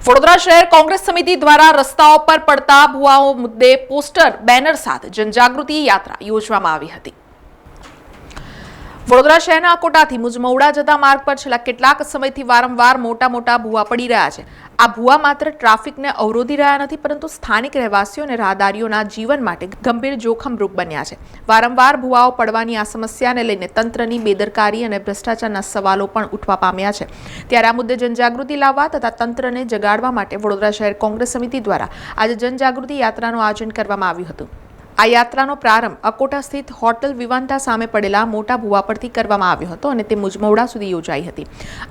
વડોદરા શહેર કોંગ્રેસ સમિતિ દ્વારા રસ્તાઓ પર પડતા ભુવાઓ મુદ્દે પોસ્ટર, બેનર સાથે જનજાગૃતિ યાત્રા યોજવામાં આવી હતી. વડોદરા શહેરના અકોટાથી મુજમૌડા જતા માર્ગ પર છેલ્લા કેટલાક સમયથી વારંવાર મોટા મોટા ભૂવા પડી રહ્યા છે. આ ભૂવા માત્ર ટ્રાફિકને અવરોધી રહ્યા નથી, પરંતુ સ્થાનિક રહેવાસીઓ અને રાહદારીઓના જીવન માટે ગંભીર જોખમરૂપ બન્યા છે. વારંવાર ભૂવાઓ પડવાની આ સમસ્યાને લઈને તંત્રની બેદરકારી અને ભ્રષ્ટાચારના સવાલો પણ ઉઠવા પામ્યા છે. ત્યારે આ મુદ્દે જનજાગૃતિ લાવવા તથા તંત્રને જગાડવા માટે વડોદરા શહેર કોંગ્રેસ સમિતિ દ્વારા આજે જનજાગૃતિ યાત્રાનું આયોજન કરવામાં આવ્યું હતું. આ યાત્રાનો પ્રારંભ અકોટા સ્થિત હોટલ વિવાંટા સામે પડેલા મોટા ભૂવા પરથી કરવામાં આવ્યો હતો અને તે મુજમોડા સુધી યોજાઈ હતી.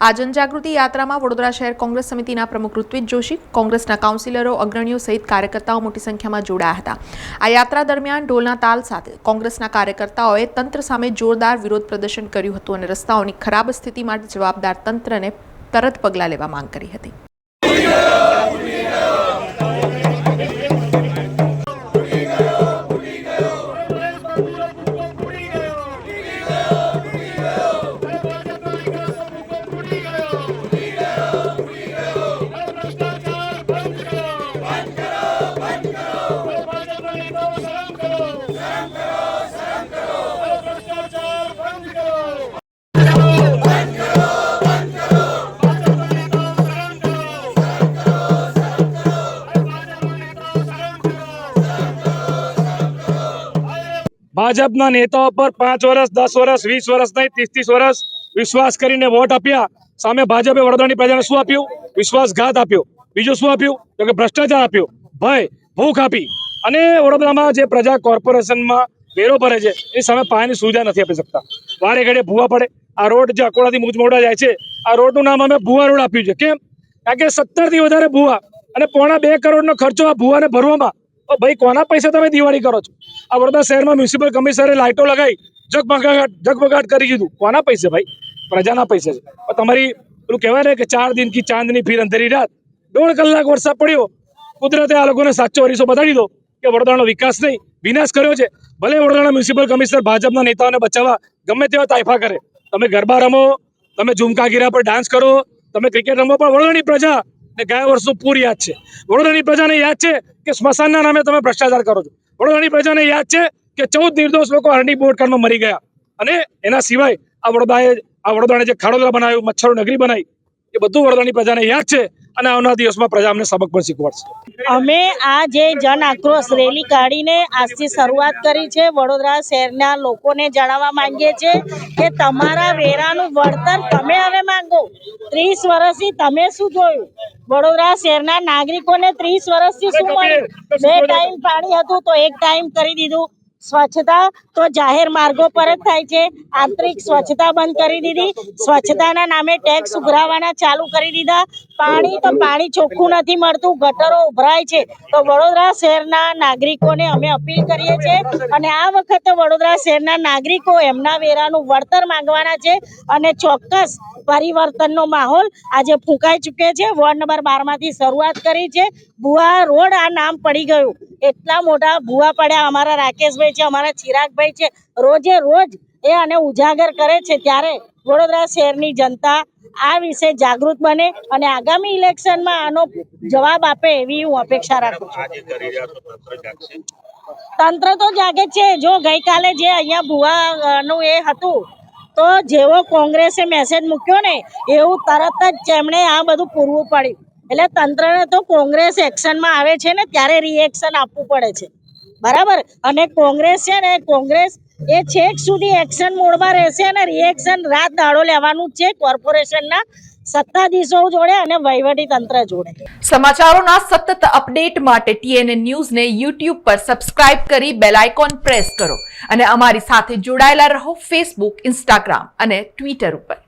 આ જનજાગૃતિ યાત્રામાં વડોદરા શહેર કોંગ્રેસ સમિતિના પ્રમુખ ઋત્વિજ જોશી, કોંગ્રેસના કાઉન્સિલરો, અગ્રણીઓ સહિત કાર્યકર્તાઓ મોટી સંખ્યામાં જોડાયા હતા. આ યાત્રા દરમિયાન ઢોલના તાલ સાથે કોંગ્રેસના કાર્યકર્તાઓએ તંત્ર સામે જોરદાર વિરોધ પ્રદર્શન કર્યું હતું અને રસ્તાઓની ખરાબ સ્થિતિ માટે જવાબદાર તંત્રને તરત પગલાં લેવા માંગ કરી હતી. ભાજપના નેતાઓ પર પાંચ વર્ષ, દસ વર્ષ, વીસ વર્ષ નહીં ત્રીસ ત્રીસ વર્ષ વિશ્વાસ કરીને વોટ આપ્યા. સામે ભાજપે વડોદરાની પ્રજાને શું આપ્યું? વિશ્વાસઘાત આપ્યો. બીજું શું આપ્યું? તો કે ભ્રષ્ટાચાર આપ્યો. ભય, ભૂખ આપી. અને વડોદરામાં જે પ્રજા કોર્પોરેશનમાં વેરો ભરે છે એ સામે પાયાની સુવિધા નથી આપી શકતા. વારે ઘડે ભૂવા પડે. આ રોડ જે અકોડાથી મુજમોડા જાય છે, આ રોડનું નામ અમે ભૂવા રોડ આપ્યું છે. કેમ? કારણ કે સત્તરથી વધારે ભૂવા અને પોણા બે કરોડનો ખર્ચો આ ભૂવાને ભરવામાં. ભાઈ કોના પૈસા તમે દિવાળી કરો છો? આ વડોદરા શહેરમાં મ્યુનિસિપલ કમિશનરે લાઇટો લગાવી જગમગાટ જગમગાટ કરી દીધું. કોના પૈસે ભાઈ? પ્રજાના પૈસે છે. તમારી પેલું કહેવાય ને કે ચાર દિન કી ચાંદની ફીર અંધેરી રાત. દોઢ કલાક વરસાદ પડ્યો. કુદરતે આ લોકોને સાચો અરીસો બતાવી દો કે વડોદરાનો વિકાસ નહીં. વિનાશ કર્યો છે. ભલે વડોદરાના મ્યુનિસિપલ કમિશનર ભાજપના નેતાઓને બચાવવા ગમે તેવા તાઇફા કરે. તમે ગરબા રમો, તમે ઝુમકાગીરા પર ડાન્સ કરો, તમે ક્રિકેટ રમો, પણ વડોદરાની પ્રજા ને ગયા વર્ષનું પૂર યાદ છે. વડોદરાની પ્રજાને યાદ છે કે સ્મશાનના નામે તમે ભ્રષ્ટાચાર કરો છો. વડોદરાની પ્રજાને યાદ છે કે ચૌદ નિર્દોષ લોકો હરણી બોટકાંડમાં મરી ગયા. અને એના સિવાય આ વડોદરાએ આ વડોદરાને જે ખાડોદરા બનાવ્યું મચ્છરો નગરી બનાવી, એ બધું વડોદરાની પ્રજાને યાદ છે અને આવનાર દિવસમાં પ્રજા અમને સબક પણ શીખવાડશે. અમે આ જે જન આક્રોશ રેલી કાઢીને આજથી શરૂઆત કરી છે વડોદરા શહેરના લોકોને જણાવવા માંગીએ છીએ કે તમારા વેરાનું વળતર તમે હવે માંગો. ત્રીસ વર્ષથી તમે શું જોયું? વડોદરા શહેરના નાગરિકોને ત્રીસ વર્ષથી શું મળ્યું? બે ટાઈમ પાણી હતું તો એક ટાઈમ કરી દીધું. સ્વચ્છતા તો જાહેર માર્ગો પર જ થાય છે. આંતરિક સ્વચ્છતા બંધ કરી દીધી. સ્વચ્છતાના નામે ટેક્સ ઉઘરાવાના ચાલુ કરી દીધા. પાણી તો પાણી ચોખ્ખું નથી મળતું. ગટરો ઉભરાય છે. તો વડોદરા શહેરના નાગરિકોને અમે અપીલ કરીએ છીએ અને આ વખતે વડોદરા શહેરના નાગરિકો એમના વેરાનું વળતર માંગવાના છે અને ચોક્કસ પરિવર્તનનો માહોલ આજે ફૂંકાઈ ચૂક્યો છે. વોર્ડ નંબર બારમાંથી શરૂઆત કરી છે. ભુવા રોડ આ નામ પડી ગયું. એટલા મોટા ભુવા પડ્યા અમારા રાકેશભાઈ છે, અમારા ચિરાગભાઈ છે. રોજે રોજ એ આને ઉજાગર કરે છે. ત્યારે વડોદરા શહેરની જનતા આ વિશે જાગૃત બને અને આગામી ઇલેક્શનમાં આનો જવાબ આપે એવી હું અપેક્ષા રાખું છું. તંત્ર તો જાગે છે. જો ગઈકાલે જે અહીંયા ભુવાનું એ હતું તો જેવો કોંગ્રેસે મેસેજ મૂક્યો ને, એવું તરત જ તેમણે આ બધું પૂરવું પડ્યું. એટલે તંત્રને તો કોંગ્રેસ એક્શનમાં આવે છે ને, ત્યારે રિએક્શન આપવું પડે છે. બરાબર? અને કોંગ્રેસ છે ને, કોંગ્રેસ એ છેક સુધી એક્શન મોડમાં રહેશે અને રિએક્શન રાત દાડો લેવાનું છે કોર્પોરેશનના સત્તાધીશો જોડે અને વહીવટી તંત્ર જોડે. સમાચારોના સતત અપડેટ માટે ટીએનએ ન્યૂઝને યુટ્યુબ પર સબસ્ક્રાઇબ કરી બેલ આઇકોન પ્રેસ કરો અને અમારી સાથે જોડાયેલા રહો ફેસબુક, ઇન્સ્ટાગ્રામ અને ટ્વિટર ઉપર.